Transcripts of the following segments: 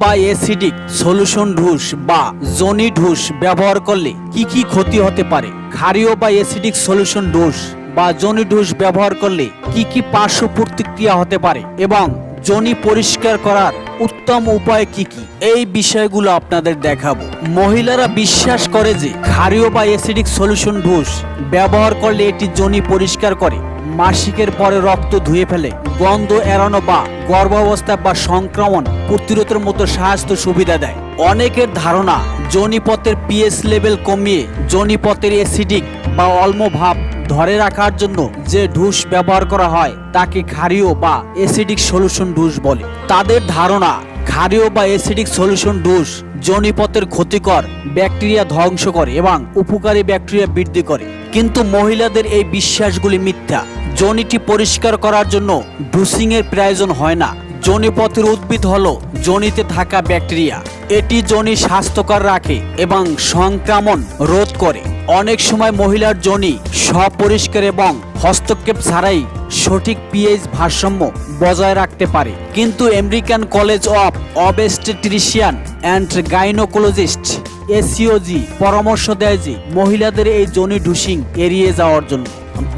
বা acidic solution ঢুস বা জনি ঢুস ব্যবহার করলে কি কি ক্ষতি হতে পারে? ক্ষারীয় বা অ্যাসিডিক সলিউশন ঢুস বা জনি ঢুস ব্যবহার করলে কি কি পার্শ্ব প্রতিক্রিয়া হতে পারে? এবং জনি পরিষ্কার করার উত্তম উপায় কি কি? এই বিষয়গুলো আপনাদের দেখাবো। মহিলারা বিশ্বাস করে যে ক্ষারীয় বা অ্যাসিডিক সলিউশন ঢুস ব্যবহার করলে এটি জনি পরিষ্কার করে, মাসিকের পরে রক্ত ধুয়ে ফেলে, গন্ধ এড়ানো বা গর্ভাবস্থা বা সংক্রমণ প্রতিরোধের মতো স্বাস্থ্য সুবিধা দেয়। অনেকের ধারণা, জনিপথের পিএস লেভেল কমিয়ে জনিপথের অ্যাসিডিক বা অল্ম ভাব ধরে রাখার জন্য যে ঢুস ব্যবহার করা হয়, তাকে ক্ষারীয় বা অ্যাসিডিক সলিউশন ঢুস বলে। তাদের ধারণা, ক্ষারীয় বা অ্যাসিডিক সলিউশন ডোজ জনিপথের ক্ষতিকর ব্যাকটেরিয়া ধ্বংস করে এবং উপকারী ব্যাকটেরিয়া বৃদ্ধি করে। কিন্তু মহিলাদের এই বিশ্বাসগুলি মিথ্যা। জনিটি পরিষ্কার করার জন্য ডুসিং এর প্রয়োজন হয় না। জনিপথের উদ্ভিদ হলো জনিতে থাকা ব্যাকটেরিয়া। এটি জনি স্বাস্থ্যকর রাখে এবং সংক্রমণ রোধ করে। অনেক সময় মহিলার জনি স্বপরিষ্কার এবং হস্তক্ষেপ ছাড়াই সঠিক পিএইচ ভারসাম্য বজায় রাখতে পারে। কিন্তু American college of obstetrician and gynaecologist ACOG পরামর্শ দেয় যে মহিলাদের এই জনি ডুসিং এড়িয়ে যাওয়ার জন্য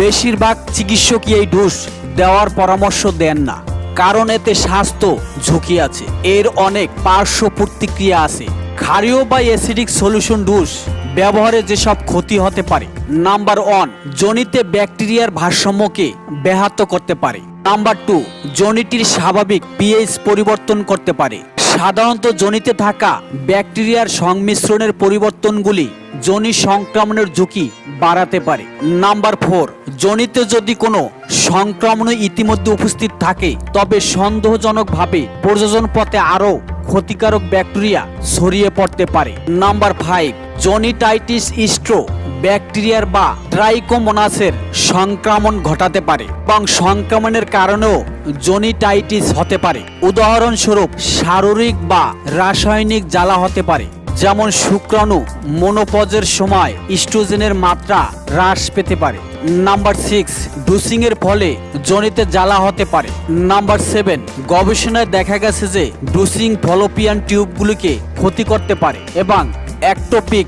বেশিরভাগ চিকিৎসকই এই ডুস দেওয়ার পরামর্শ দেন না, কারণ এতে স্বাস্থ্য ঝুঁকি আছে। এর অনেক পার্শ্ব প্রতিক্রিয়া আছে। ক্ষারীয় বা অ্যাসিডিক সলিউশন ডুস ব্যবহারে যেসব ক্ষতি হতে পারে। নাম্বার ওয়ান জনিতে ব্যাকটেরিয়ার ভারসাম্যকে ব্যাহত করতে পারে। নাম্বার টু জনিটির স্বাভাবিক পিএইচ পরিবর্তন করতে পারে। সাধারণত জনিতে থাকা ব্যাকটেরিয়ার সংমিশ্রণের পরিবর্তনগুলি জনি সংক্রমণের ঝুঁকি বাড়াতে পারে। নাম্বার ফোর জনিতে যদি কোনো সংক্রমণ ইতিমধ্যে উপস্থিত থাকে, তবে সন্দেহজনকভাবে প্রযোজন পথে আরও ক্ষতিকারক ব্যাকটেরিয়া ছড়িয়ে পড়তে পারে। নাম্বার ফাইভ জনিটাইটিস, ইস্ট্রো ব্যাকটেরিয়ার বা ট্রাইকোমোনাসের সংক্রমণ ঘটাতে পারে এবং সংক্রমণের কারণেও জনিটাইটিস হতে পারে। উদাহরণস্বরূপ, শারীরিক বা রাসায়নিক জ্বালা হতে পারে, যেমন শুক্রাণু মনোপজের সময় ইস্ট্রোজেনের মাত্রা হ্রাস পেতে পারে। নাম্বার সিক্স ডুসিং এর ফলে জনিতে জ্বালা হতে পারে। নাম্বার সেভেন, গবেষণায় দেখা গেছে যে ডুসিং ফলোপিয়ান টিউবগুলিকে ক্ষতি করতে পারে এবং অ্যাক্টোপিক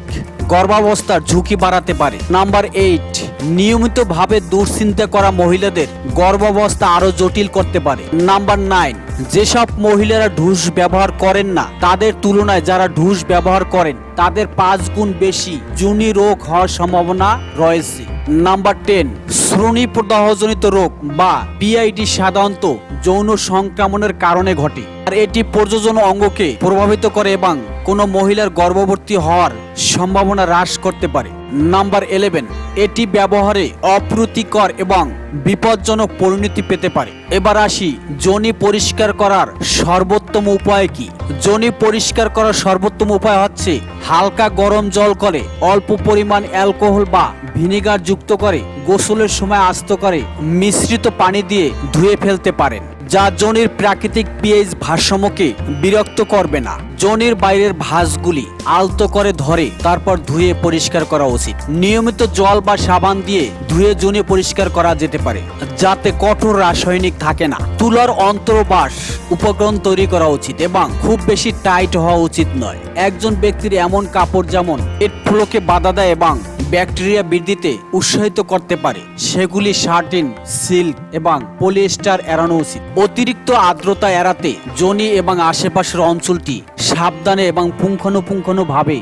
গর্ভাবস্থার ঝুঁকি বাড়াতে পারে। নাম্বার এইট নিয়মিতভাবে দুশ্চিন্তা করা মহিলাদের গর্ভাবস্থা আরও জটিল করতে পারে। নাম্বার নাইন যেসব মহিলারা ঢুস ব্যবহার করেন না, তাদের তুলনায় যারা ঢুস ব্যবহার করেন, তাদের পাঁচ গুণ বেশি জুনি রোগ হওয়ার সম্ভাবনা রয়েছে। নাম্বার টেন, শ্রোণী প্রদাহজনিত রোগ বা পিআইডি সাধারণত যৌন সংক্রমণের কারণে ঘটে। আর এটি প্রযোজন অঙ্গকে প্রভাবিত করে এবং কোনো মহিলার গর্ভবতী হওয়ার সম্ভাবনা হ্রাস করতে পারে। নাম্বার ইলেভেন, এটি ব্যবহারে অপ্রীতিকর এবং বিপজ্জনক পরিণতি পেতে পারে। এবার আসি জনি পরিষ্কার করার সর্বোত্তম উপায় কি? জনি পরিষ্কার করার সর্বোত্তম উপায় হচ্ছে হালকা গরম জল করে, অল্প পরিমাণ অ্যালকোহল বা ভিনেগার যুক্ত করে, গোসলের সময় আস্ত করে, মিশ্রিত পানি দিয়ে ধুয়ে ফেলতে পারেন। যা জনির প্রাকৃতিক পিএইচ ভারসাম্যকে বিরক্ত করবে না। জনির বাইরের ভাঁজগুলি আলতো করে ধরে তারপর ধুয়ে পরিষ্কার করা উচিত। নিয়মিত জল বা সাবান দিয়ে ধুয়ে জনি পরিষ্কার করা যেতে পারে, যাতে কঠোর রাসায়নিক থাকে না। তুলার অন্তর্বাস উপকরণ তৈরি করা উচিত এবং খুব বেশি টাইট হওয়া উচিত নয়। একজন ব্যক্তির এমন কাপড় যেমন পেট ফ্লোকে বাধা দেয় এবং ব্যাকটেরিয়া বৃদ্ধিতে উৎসাহিত করতে পারে। সেগুলি শার্টিন সিল্ক এবং পলিয়েস্টার এড়ানো উচিত। অতিরিক্ত আর্দ্রতা এড়াতে জনি এবং আশেপাশের অঞ্চলটি সাবধানে এবং পুঙ্খানুপুঙ্খানুভাবে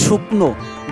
শুকনো,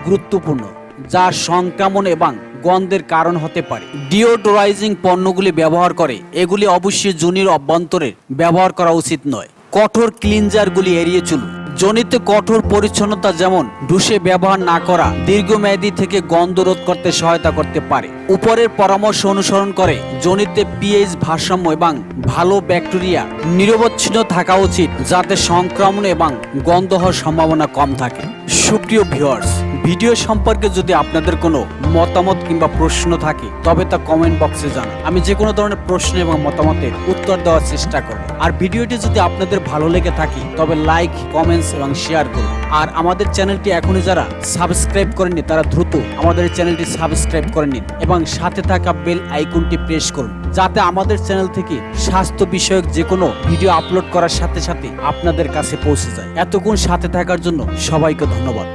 গুরুত্বপূর্ণ, যা সংক্রমণ এবং গন্ধের কারণ হতে পারে। ডিওডোরাইজিং পণ্যগুলি ব্যবহার করে, এগুলি অবশ্যই জনির অভ্যন্তরে ব্যবহার করা উচিত নয়। কঠোর ক্লিনজারগুলি এড়িয়ে চলুন। জনিতে কঠোর পরিচ্ছন্নতা যেমন ডুষে ব্যবহার না করা, দীর্ঘমেয়াদী থেকে গন্ধ রোধ করতে সহায়তা করতে পারে। উপরের পরামর্শ অনুসরণ করে জনিতে পিএইচ ভারসাম্য এবং ভালো ব্যাকটেরিয়া নিরবচ্ছিন্ন থাকা উচিত, যাতে সংক্রমণ এবং গন্ধ হওয়ার সম্ভাবনা কম থাকে। সুপ্রিয় ভিউয়ার্স ভিডিও সম্পর্কে যদি আপনাদের কোনো মতামত কিংবা প্রশ্ন থাকে, তবে তা কমেন্ট বক্সে জানান। আমি যে কোনো ধরনের প্রশ্ন এবং মতামতের উত্তর দেওয়ার চেষ্টা করব। আর ভিডিওটি যদি আপনাদের ভালো লেগে থাকে, তবে লাইক কমেন্টস এবং শেয়ার করুন। আর আমাদের চ্যানেলটি এখনই যারা সাবস্ক্রাইব করেননি, তারা দ্রুত আমাদের চ্যানেলটি সাবস্ক্রাইব করে নিন এবং সাথে থাকা বেল আইকনটি প্রেস করুন, যাতে আমাদের চ্যানেল থেকে স্বাস্থ্য বিষয়ক যে কোনো ভিডিও আপলোড করার সাথে সাথে আপনাদের কাছে পৌঁছে যায়। এতক্ষণ সাথে থাকার জন্য সবাইকে ধন্যবাদ।